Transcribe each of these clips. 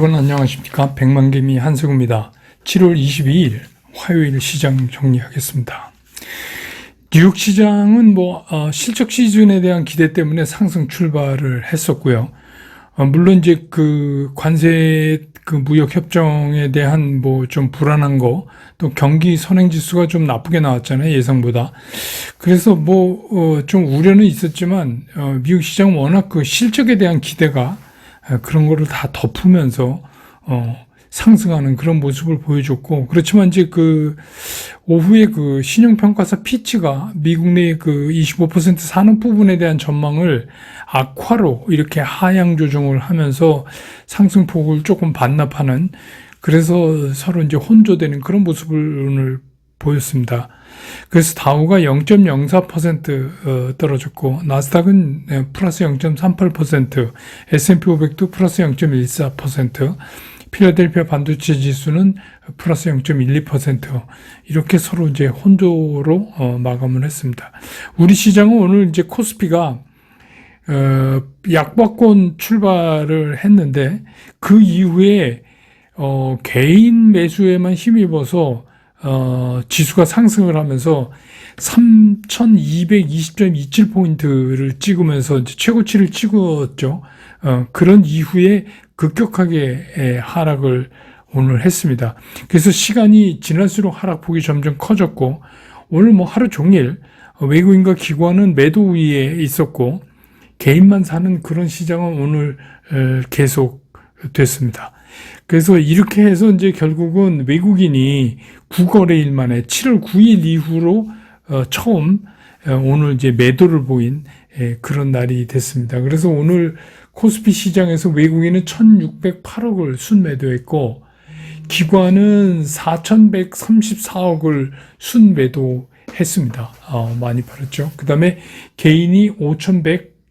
여러분 안녕하십니까 백만개미 한승우입니다. 7월 22일 화요일 시장 정리하겠습니다. 뉴욕 시장은 뭐 어, 실적 시즌에 대한 기대 때문에 상승 출발을 했었고요. 어, 물론 이제 그 관세 그 무역 협정에 대한 뭐 좀 불안한 거 또 경기 선행 지수가 좀 나쁘게 나왔잖아요 예상보다. 그래서 뭐 좀 우려는 있었지만 어, 미국 시장 은 워낙 그 실적에 대한 기대가 어, 그런 거를 다 덮으면서 어, 상승하는 그런 모습을 보여줬고 그렇지만 이제 그 오후에 그 신용평가사 피치가 미국 내 그 25% 산업 부분에 대한 전망을 악화로 이렇게 하향 조정을 하면서 상승폭을 조금 반납하는 그래서 서로 이제 혼조되는 그런 모습을 오늘 보였습니다. 그래서 다우가 0.04% 어, 떨어졌고 나스닥은 네, 플러스 0.38%, S&P 500도 플러스 0.14%, 필라델피아 반도체 지수는 플러스 0.12% 이렇게 서로 이제 혼조로 어, 마감을 했습니다. 우리 시장은 오늘 이제 코스피가 어, 약박권 출발을 했는데 그 이후에 어, 개인 매수에만 힘입어서 어, 지수가 상승을 하면서 3,220.27포인트를 찍으면서 최고치를 찍었죠. 어, 그런 이후에 급격하게 예, 하락을 오늘 했습니다. 그래서 시간이 지날수록 하락폭이 점점 커졌고, 오늘 뭐 하루 종일 외국인과 기관은 매도 우위에 있었고, 개인만 사는 그런 시장은 오늘 계속 됐습니다. 그래서 이렇게 해서 이제 결국은 외국인이 9거래일 만에 7월 9일 이후로 어, 처음 어, 오늘 이제 매도를 보인 그런 날이 됐습니다. 그래서 오늘 코스피 시장에서 외국인은 1,608억을 순매도했고 기관은 4,134억을 순매도했습니다. 어, 많이 팔았죠. 그 다음에 개인이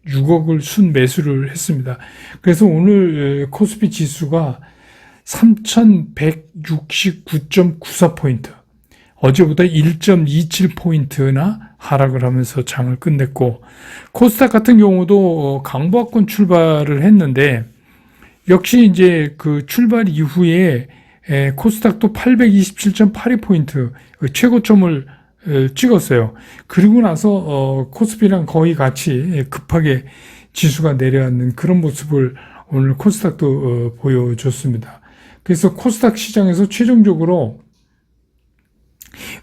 5,106억을 순매수를 했습니다. 그래서 오늘 코스피 지수가 3,169.94포인트. 어제보다 1.27포인트나 하락을 하면서 장을 끝냈고, 코스닥 같은 경우도 강보합권 출발을 했는데, 역시 이제 그 출발 이후에 코스닥도 827.82포인트 최고점을 찍었어요. 그리고 나서 어, 코스피랑 거의 같이 급하게 지수가 내려앉는 그런 모습을 오늘 코스닥도 어, 보여줬습니다. 그래서 코스닥 시장에서 최종적으로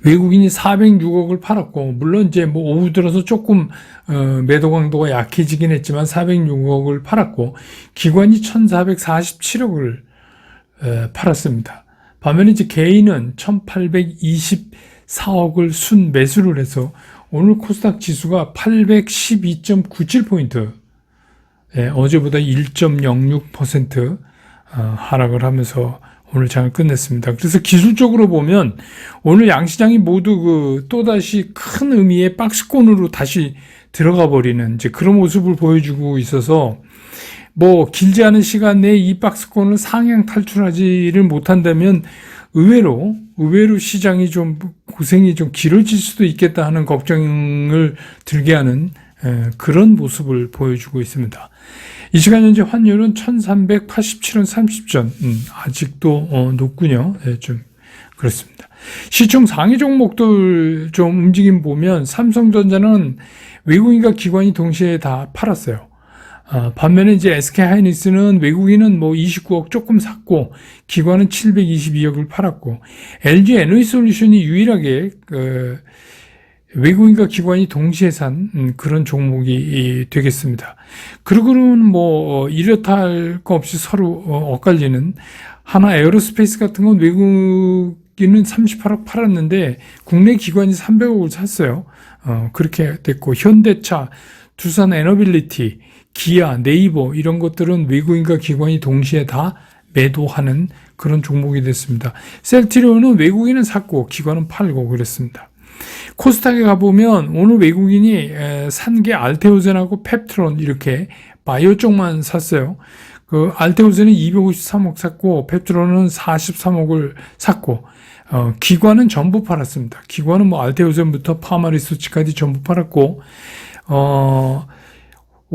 외국인이 406억을 팔았고 물론 이제 뭐 오후 들어서 조금 어, 매도 강도가 약해지긴 했지만 406억을 팔았고 기관이 1,447억을 에, 팔았습니다. 반면에 이제 개인은 1,824억을 순 매수를 해서 오늘 코스닥 지수가 812.97포인트 예, 어제보다 1.06% 어, 하락을 하면서 오늘 장을 끝냈습니다. 그래서 기술적으로 보면 오늘 양시장이 모두 그 또다시 큰 의미의 박스권으로 다시 들어가 버리는 이제 그런 모습을 보여주고 있어서 뭐 길지 않은 시간 내에 이 박스권을 상향 탈출하지를 못한다면 의외로 의외로 시장이 좀 고생이 좀 길어질 수도 있겠다 하는 걱정을 들게 하는 그런 모습을 보여주고 있습니다. 이 시간 현재 환율은 1387원 30전. 음, 아직도 어, 높군요. 네, 좀 그렇습니다. 시총 상위 종목들 좀 움직임 보면 삼성전자는 외국인과 기관이 동시에 다 팔았어요. 어, 반면에 이제 SK 하이닉스는 외국인은 뭐 29억 조금 샀고 기관은 722억을 팔았고 LG 에너지 솔루션이 유일하게 그 외국인과 기관이 동시에 산 음, 그런 종목이 되겠습니다. 그리고는 뭐 어, 이렇다 할 거 없이 서로 어, 엇갈리는 하나 에어로스페이스 같은 건 외국인은 38억 팔았는데 국내 기관이 300억을 샀어요. 어, 그렇게 됐고 현대차, 두산 에너빌리티, 기아, 네이버 이런 것들은 외국인과 기관이 동시에 다 매도하는 그런 종목이 됐습니다. 셀트리온은 외국인은 샀고 기관은 팔고 그랬습니다. 코스닥에 가보면 오늘 외국인이 산 게 알테오젠하고 펩트론 이렇게 바이오 쪽만 샀어요. 그 알테오젠은 253억 샀고 펩트론은 43억을 샀고 어, 기관은 전부 팔았습니다. 기관은 뭐 알테오젠부터 파마리소치까지 전부 팔았고 어,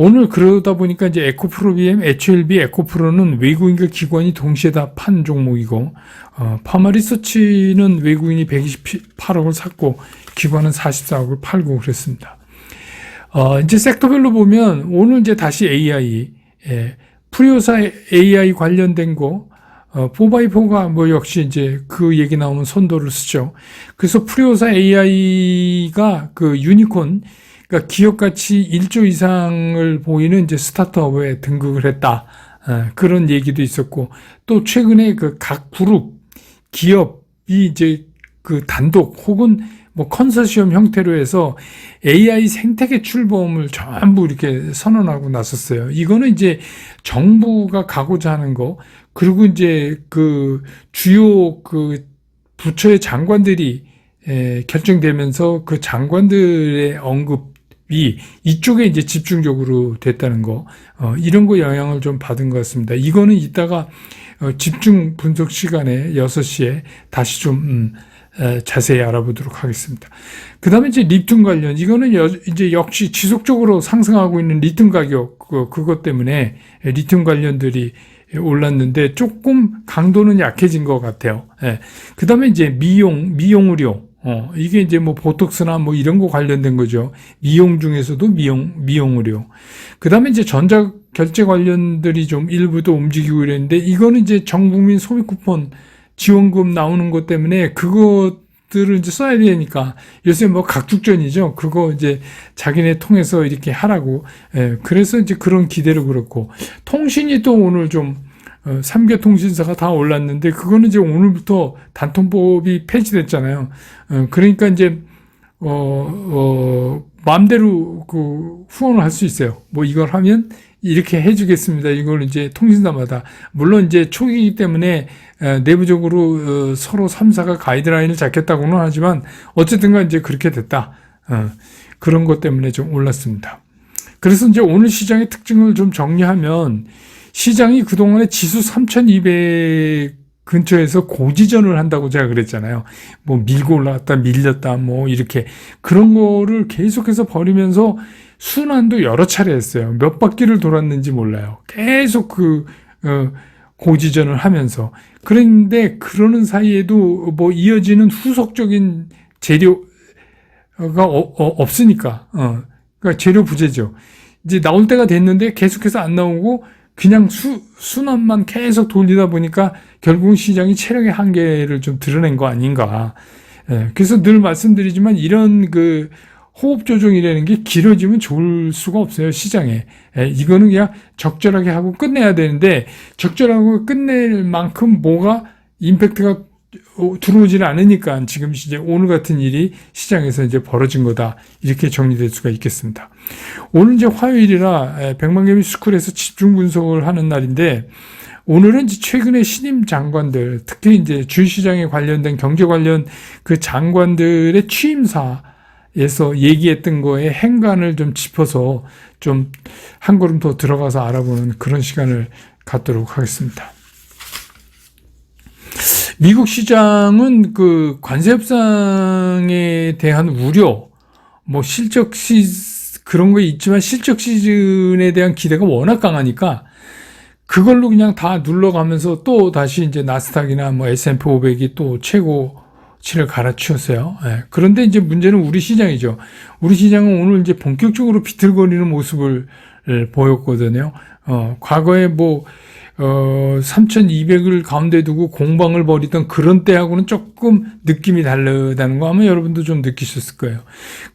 오늘 그러다 보니까 이제 에코프로 BM, HLB, 에코프로는 외국인과 기관이 동시에 다 판 종목이고, 어, 파마리서치는 외국인이 128억을 샀고, 기관은 44억을 팔고 그랬습니다. 어, 이제 섹터별로 보면 오늘 이제 다시 AI, 예, 프리오사 AI 관련된 거, 어, 4x4가 뭐 역시 이제 그 얘기 나오면 선도를 쓰죠. 그래서 프리오사 AI가 그 유니콘, 그러니까 기업 가치 1조 이상을 보이는 이제 스타트업에 등극을 했다. 어, 그런 얘기도 있었고, 또 최근에 그 각 그룹, 기업이 이제 그 단독 혹은 뭐 컨소시엄 형태로 해서 AI 생태계 출범을 전부 이렇게 선언하고 나섰어요. 이거는 이제 정부가 가고자 하는 거, 그리고 이제 그 주요 그 부처의 장관들이 에, 결정되면서 그 장관들의 언급 이 이쪽에 이제 집중적으로 됐다는 거, 어, 이런 거 영향을 좀 받은 것 같습니다. 이거는 이따가 어, 집중 분석 시간에 6시에 다시 좀, 음, 에, 자세히 알아보도록 하겠습니다. 그 다음에 이제 리튬 관련, 이거는 여, 이제 역시 지속적으로 상승하고 있는 리튬 가격, 그, 그것 때문에 리튬 관련들이 올랐는데 조금 강도는 약해진 것 같아요. 예. 그 다음에 이제 미용, 미용 의료. 어, 이게 이제 뭐 보톡스나 뭐 이런 거 관련된 거죠. 미용 중에서도 미용, 미용 의료. 그 다음에 이제 전자 결제 관련들이 좀 일부도 움직이고 이랬는데 이거는 이제 전 국민 소비 쿠폰 지원금 나오는 것 때문에 그것들을 이제 써야 되니까 요새 뭐 각축전이죠. 그거 이제 자기네 통해서 이렇게 하라고. 예, 그래서 이제 그런 기대를 그렇고 통신이 또 오늘 좀 어, 3개 통신사가 다 올랐는데 그거는 이제 오늘부터 단통법이 폐지됐잖아요. 어, 그러니까 이제 어, 어, 마음대로 그 후원을 할 수 있어요. 뭐 이걸 하면 이렇게 해주겠습니다. 이걸 이제 통신사마다. 물론 이제 초기이기 때문에 에, 내부적으로 어, 서로 3사가 가이드라인을 잡겠다고는 하지만 어쨌든 간 이제 그렇게 됐다. 어, 그런 것 때문에 좀 올랐습니다. 그래서 이제 오늘 시장의 특징을 좀 정리하면 시장이 그동안에 지수 3200 근처에서 고지전을 한다고 제가 그랬잖아요. 뭐 밀고 올라갔다 밀렸다 뭐 이렇게 그런 거를 계속해서 벌이면서 순환도 여러 차례 했어요. 몇 바퀴를 돌았는지 몰라요. 계속 그 어, 고지전을 하면서 그런데 그러는 사이에도 뭐 이어지는 후속적인 재료가 어, 어, 없으니까 어, 그러니까 재료 부재죠. 이제 나올 때가 됐는데 계속해서 안 나오고 그냥 수, 순환만 계속 돌리다 보니까 결국 시장이 체력의 한계를 좀 드러낸 거 아닌가. 예, 그래서 늘 말씀드리지만 이런 그 호흡 조정이라는 게 길어지면 좋을 수가 없어요, 시장에. 예, 이거는 그냥 적절하게 하고 끝내야 되는데 적절하고 끝낼 만큼 뭐가 임팩트가 들어오지는 않으니까 지금 이제 오늘 같은 일이 시장에서 이제 벌어진 거다. 이렇게 정리될 수가 있겠습니다. 오늘 이제 화요일이라 백만개미 스쿨에서 집중 분석을 하는 날인데 오늘은 최근에 신임 장관들, 특히 이제 주식시장에 관련된 경제 관련 그 장관들의 취임사 에서 얘기했던 거에 행간을 좀 짚어서 좀 한 걸음 더 들어가서 알아보는 그런 시간을 갖도록 하겠습니다. 미국 시장은 그 관세 협상에 대한 우려, 뭐 실적 시 그런 거 있지만 실적 시즌에 대한 기대가 워낙 강하니까 그걸로 그냥 다 눌러가면서 또 다시 이제 나스닥이나 뭐 S&P 500이 또 최고치를 갈아치웠어요. 예. 그런데 이제 문제는 우리 시장이죠. 우리 시장은 오늘 이제 본격적으로 비틀거리는 모습을 보였거든요. 어, 과거에 뭐 어, 3,200을 가운데 두고 공방을 벌이던 그런 때하고는 조금 느낌이 다르다는 거 아마 여러분도 좀 느끼셨을 거예요.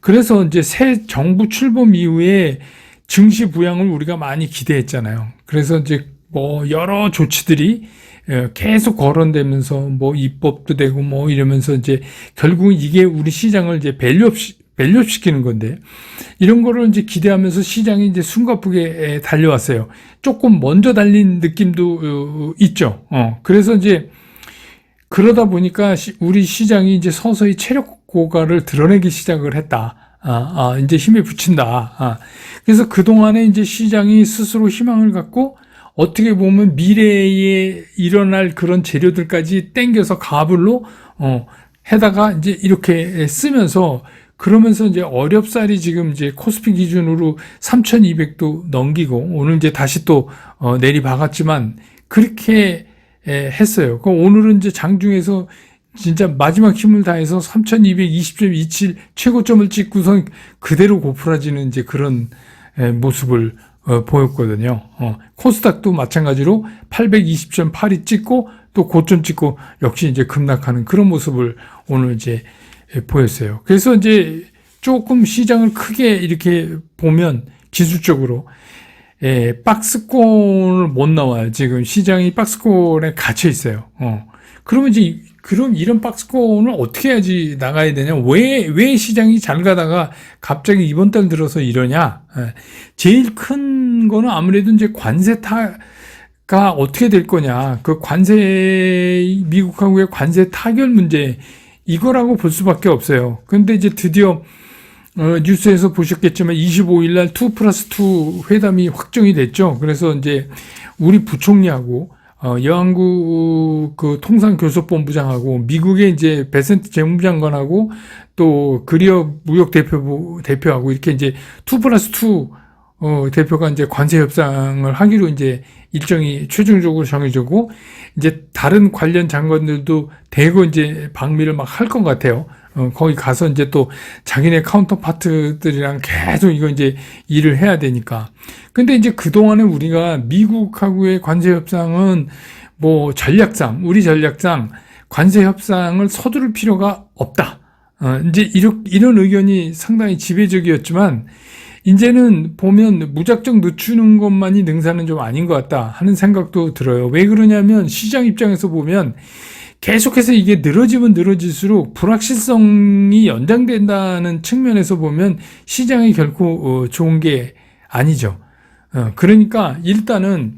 그래서 이제 새 정부 출범 이후에 증시 부양을 우리가 많이 기대했잖아요. 그래서 이제 뭐 여러 조치들이 예, 계속 거론되면서 뭐 입법도 되고 뭐 이러면서 이제 결국은 이게 우리 시장을 이제 밸류 업 밸류시키는 건데 이런 거를 이제 기대하면서 시장이 이제 숨가쁘게 달려왔어요. 조금 먼저 달린 느낌도 어, 있죠. 어, 그래서 이제 그러다 보니까 우리 시장이 이제 서서히 체력 고가를 드러내기 시작을 했다. 아, 아 이제 힘에 붙인다. 아, 그래서 그동안에 이제 시장이 스스로 희망을 갖고 어떻게 보면 미래에 일어날 그런 재료들까지 땡겨서 가불로 어, 해다가 이제 이렇게 쓰면서 그러면서 이제 어렵사리 지금 이제 코스피 기준으로 3,200도 넘기고 오늘 이제 다시 또 어, 내리박았지만 그렇게 에, 했어요. 그 오늘은 이제 장중에서 진짜 마지막 힘을 다해서 3,220.27 최고점을 찍고선 그대로 고프라지는 이제 그런 에, 모습을 어, 보였거든요. 어, 코스닥도 마찬가지로 820.8이 찍고 또 고점 찍고 역시 이제 급락하는 그런 모습을 오늘 이제 에, 보였어요. 그래서 이제 조금 시장을 크게 이렇게 보면 기술적으로 예, 박스권을 못 나와요. 지금 시장이 박스권에 갇혀 있어요. 어. 그러면 이제 이- 그럼 이런 박스권을 어떻게 해야지 나가야 되냐? 왜, 왜 시장이 잘 가다가 갑자기 이번 달 들어서 이러냐? 예. 제일 큰 거는 아무래도 이제 관세 타가 어떻게 될 거냐? 그 관세, 미국하고의 관세 타결 문제, 이거라고 볼 수밖에 없어요. 근데 이제 드디어 어, 뉴스에서 보셨겠지만 25일 날2 플러스 2 회담이 확정이 됐죠. 그래서 이제 우리 부총리하고 어, 여한국 그 통상교섭본부장하고 미국의 이제 베센트 재무장관하고 또 그리어 무역 대표부 대표하고 이렇게 이제 2 플러스 2 어, 대표가 이제 관세 협상을 하기로 이제 일정이 최종적으로 정해지고 이제 다른 관련 장관들도 대거 이제 방미를 막 할 것 같아요. 어, 거기 가서 이제 또 자기네 카운터 파트들이랑 계속 이거 이제 일을 해야 되니까. 근데 이제 그동안에 우리가 미국하고의 관세 협상은 뭐 전략상, 우리 전략상 관세 협상을 서두를 필요가 없다. 어, 이제 이런, 이런 의견이 상당히 지배적이었지만 이제는 보면 무작정 늦추는 것만이 능사는 좀 아닌 것 같다 하는 생각도 들어요. 왜 그러냐면 시장 입장에서 보면 계속해서 이게 늘어지면 늘어질수록 불확실성이 연장된다는 측면에서 보면 시장이 결코 어, 좋은 게 아니죠. 어, 그러니까 일단은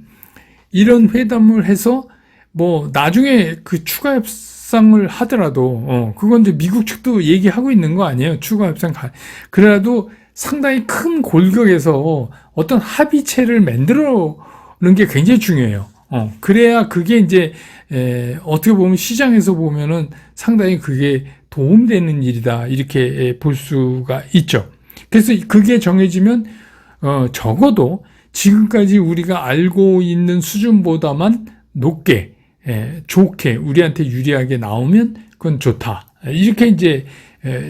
이런 회담을 해서 뭐 나중에 그 추가 협상을 하더라도 어 그건 이제 미국 측도 얘기하고 있는 거 아니에요. 추가 협상 가. 그래도 상당히 큰 골격에서 어떤 합의체를 만들어는 게 굉장히 중요해요. 어 그래야 그게 이제 에, 어떻게 보면 시장에서 보면은 상당히 그게 도움되는 일이다 이렇게 에, 볼 수가 있죠. 그래서 그게 정해지면 어, 적어도 지금까지 우리가 알고 있는 수준보다만 높게, 에, 좋게, 우리한테 유리하게 나오면 그건 좋다. 이렇게 이제 에,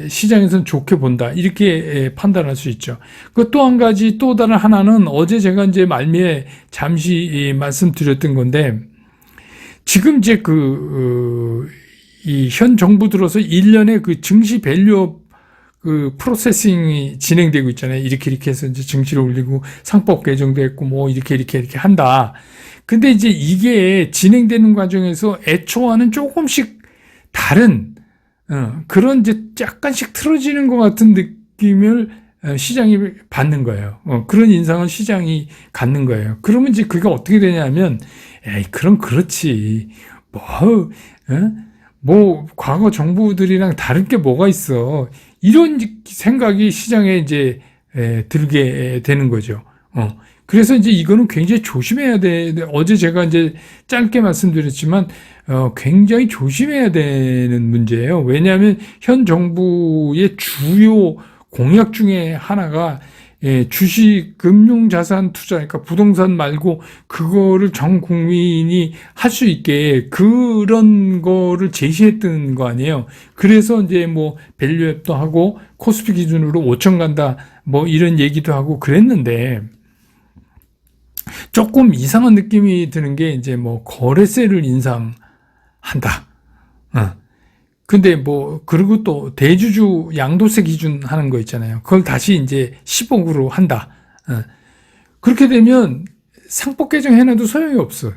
시장에서는 좋게 본다. 이렇게 에, 판단할 수 있죠. 그 또 한 가지 또 다른 하나는 어제 제가 이제 말미에 잠시 이 말씀드렸던 건데 지금 이제 그, 이 현 정부 들어서 1년에 그 증시 밸류업 그 프로세싱이 진행되고 있잖아요. 이렇게 이렇게 해서 이제 증시를 올리고 상법 개정도 했고 뭐 이렇게 이렇게 이렇게 한다. 근데 이제 이게 진행되는 과정에서 애초와는 조금씩 다른 어, 그런 이제 약간씩 틀어지는 것 같은 느낌을 어, 시장이 받는 거예요. 어, 그런 인상을 시장이 갖는 거예요. 그러면 이제 그게 어떻게 되냐면, 에이, 그럼 그렇지. 뭐, 어? 뭐, 과거 정부들이랑 다른 게 뭐가 있어. 이런 생각이 시장에 이제 에, 들게 되는 거죠. 어. 그래서 이제 이거는 굉장히 조심해야 돼. 어제 제가 이제 짧게 말씀드렸지만, 어, 굉장히 조심해야 되는 문제예요. 왜냐하면 현 정부의 주요 공약 중에 하나가 예, 주식, 금융 자산 투자, 그러니까 부동산 말고 그거를 전 국민이 할 수 있게 그런 거를 제시했던 거 아니에요. 그래서 이제 뭐 밸류앱도 하고 코스피 기준으로 5천 간다 뭐 이런 얘기도 하고 그랬는데 조금 이상한 느낌이 드는 게 이제 뭐 거래세를 인상한다. 어. 근데 뭐 그리고 또 대주주 양도세 기준 하는 거 있잖아요. 그걸 다시 이제 10억으로 한다. 어. 그렇게 되면 상법 개정 해놔도 소용이 없어.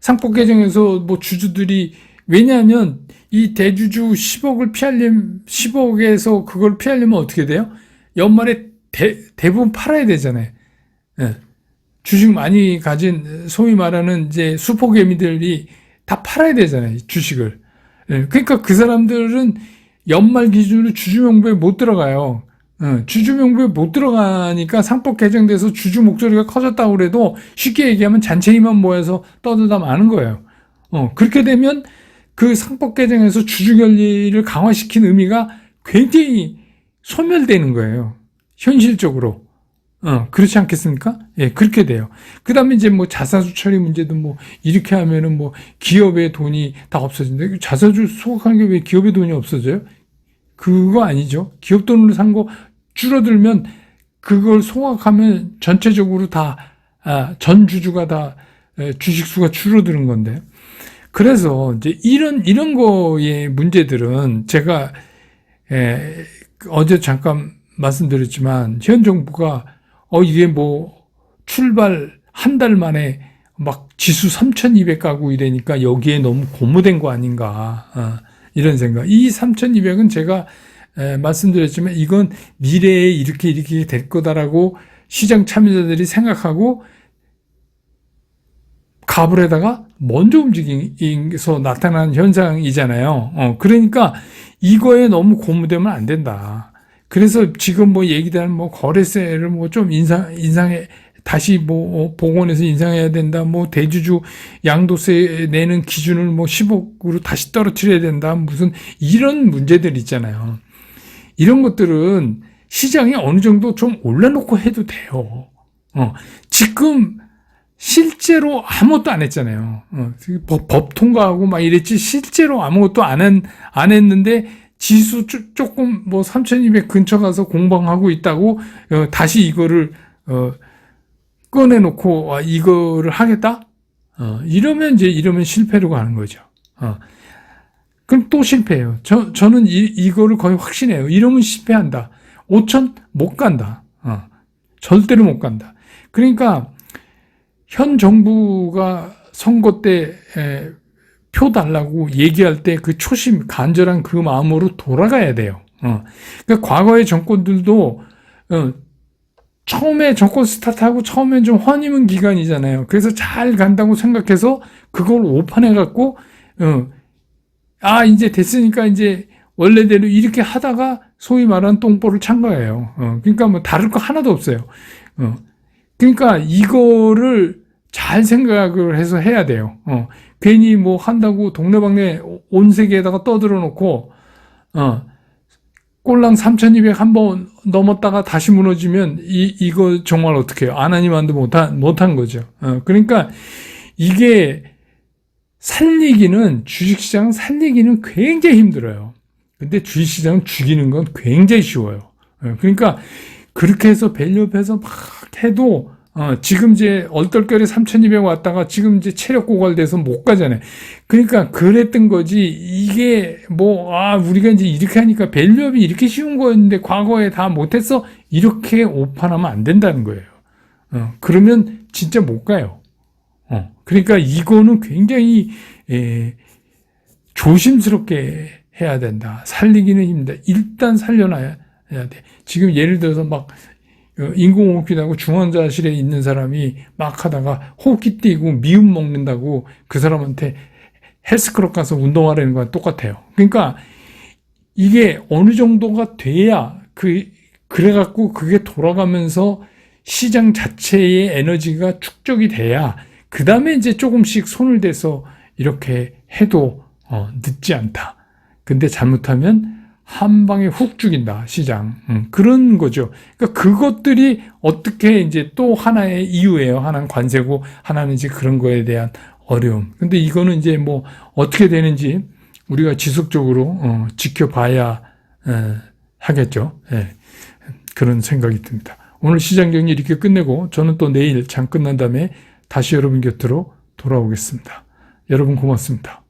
상법 개정에서 뭐 주주들이 왜냐하면 이 대주주 10억을 피하려면 10억에서 그걸 피하려면 어떻게 돼요? 연말에 대, 대부분 팔아야 되잖아요. 예. 주식 많이 가진 소위 말하는 이제 수포개미들이 다 팔아야 되잖아요. 주식을. 예, 그러니까 그 사람들은 연말 기준으로 주주명부에 못 들어가요. 어, 주주명부에 못 들어가니까 상법 개정돼서 주주 목소리가 커졌다고 그래도 쉽게 얘기하면 잔챙이만 모여서 떠들다 마는 거예요. 어, 그렇게 되면 그 상법 개정에서 주주 권리를 강화시킨 의미가 굉장히 소멸되는 거예요. 현실적으로. 어, 그렇지 않겠습니까? 예, 그렇게 돼요. 그 다음에 이제 뭐 자사주 처리 문제도 뭐 이렇게 하면은 뭐 기업의 돈이 다 없어진다. 자사주 소각하는 게 왜 기업의 돈이 없어져요? 그거 아니죠. 기업 돈으로 산 거 줄어들면 그걸 소각하면 전체적으로 다, 아, 전 주주가 다 에, 주식수가 줄어드는 건데. 그래서 이제 이런, 이런 거의 문제들은 제가, 에, 어제 잠깐 말씀드렸지만, 현 정부가, 어, 이게 뭐, 출발 한 달 만에 막 지수 3200 가고 이러니까 여기에 너무 고무된 거 아닌가, 어, 이런 생각. 이 3200은 제가 에, 말씀드렸지만 이건 미래에 이렇게 이렇게 될 거다라고 시장 참여자들이 생각하고 가불에다가 먼저 움직이서 나타난 현상이잖아요. 어, 그러니까 이거에 너무 고무되면 안 된다. 그래서 지금 뭐 얘기되는 뭐 거래세를 뭐 좀 인상, 인상해, 다시 뭐 어, 복원해서 인상해야 된다. 뭐 대주주 양도세 내는 기준을 뭐 10억으로 다시 떨어뜨려야 된다. 무슨 이런 문제들 있잖아요. 이런 것들은 시장에 어느 정도 좀 올려놓고 해도 돼요. 어, 지금 실제로 아무것도 안 했잖아요. 어, 법, 법 통과하고 막 이랬지 실제로 아무것도 안, 한, 안 했는데 지수 쪼, 조금 뭐 3200 근처 가서 공방하고 있다고 어, 다시 이거를 어, 꺼내놓고 아, 이거를 하겠다? 어, 이러면 이제 이러면 실패로 가는 거죠. 어. 그럼 또 실패해요. 저, 저는 이, 이거를 거의 확신해요. 이러면 실패한다. 5천? 못 간다. 어. 절대로 못 간다. 그러니까, 현 정부가 선거 때, 에, 표 달라고 얘기할 때 그 초심, 간절한 그 마음으로 돌아가야 돼요. 어. 그러니까 과거의 정권들도, 어, 처음에 정권 스타트하고 처음엔 좀 허니문 기간이잖아요. 그래서 잘 간다고 생각해서 그걸 오판해갖고, 어, 아, 이제 됐으니까 이제 원래대로 이렇게 하다가 소위 말하는 똥볼을 찬 거예요. 어, 그러니까 뭐 다를 거 하나도 없어요. 어, 그러니까 이거를 잘 생각을 해서 해야 돼요. 어, 괜히 뭐 한다고 동네방네 온 세계에다가 떠들어 놓고, 어, 꼴랑 3200 한 번 넘었다가 다시 무너지면 이, 이거 정말 어떻게 해요? 아나님한테 못한, 못한 거죠. 어, 그러니까 이게 살리기는 주식시장 살리기는 굉장히 힘들어요. 근데 주식시장 죽이는 건 굉장히 쉬워요. 어, 그러니까 그렇게 해서 밸류업해서 막 해도 어, 지금 이제 얼떨결에 3,200 왔다가 지금 이제 체력 고갈돼서 못 가잖아요. 그러니까 그랬던 거지. 이게 뭐, 아, 우리가 이제 이렇게 하니까 밸류업이 이렇게 쉬운 거였는데 과거에 다 못했어? 이렇게 오판하면 안 된다는 거예요. 어, 그러면 진짜 못 가요. 어, 그러니까 이거는 굉장히 에, 조심스럽게 해야 된다. 살리기는 힘들다. 일단 살려놔야 돼. 지금 예를 들어서 막 어, 인공호흡기하고 중환자실에 있는 사람이 막 하다가 호흡기 띄고 미음 먹는다고 그 사람한테 헬스클럽 가서 운동하라는 거랑 똑같아요. 그러니까 이게 어느 정도가 돼야 그 그래갖고 그게 돌아가면서 시장 자체의 에너지가 축적이 돼야 그 다음에 이제 조금씩 손을 대서 이렇게 해도 어, 늦지 않다. 근데 잘못하면 한 방에 훅 죽인다 시장 음, 그런 거죠. 그러니까 그것들이 어떻게 이제 또 하나의 이유예요. 하나는 관세고 하나는 이제 그런 거에 대한 어려움. 근데 이거는 이제 뭐 어떻게 되는지 우리가 지속적으로 어, 지켜봐야 에, 하겠죠. 예, 그런 생각이 듭니다. 오늘 시장 경리 이렇게 끝내고 저는 또 내일 장 끝난 다음에 다시 여러분 곁으로 돌아오겠습니다. 여러분 고맙습니다.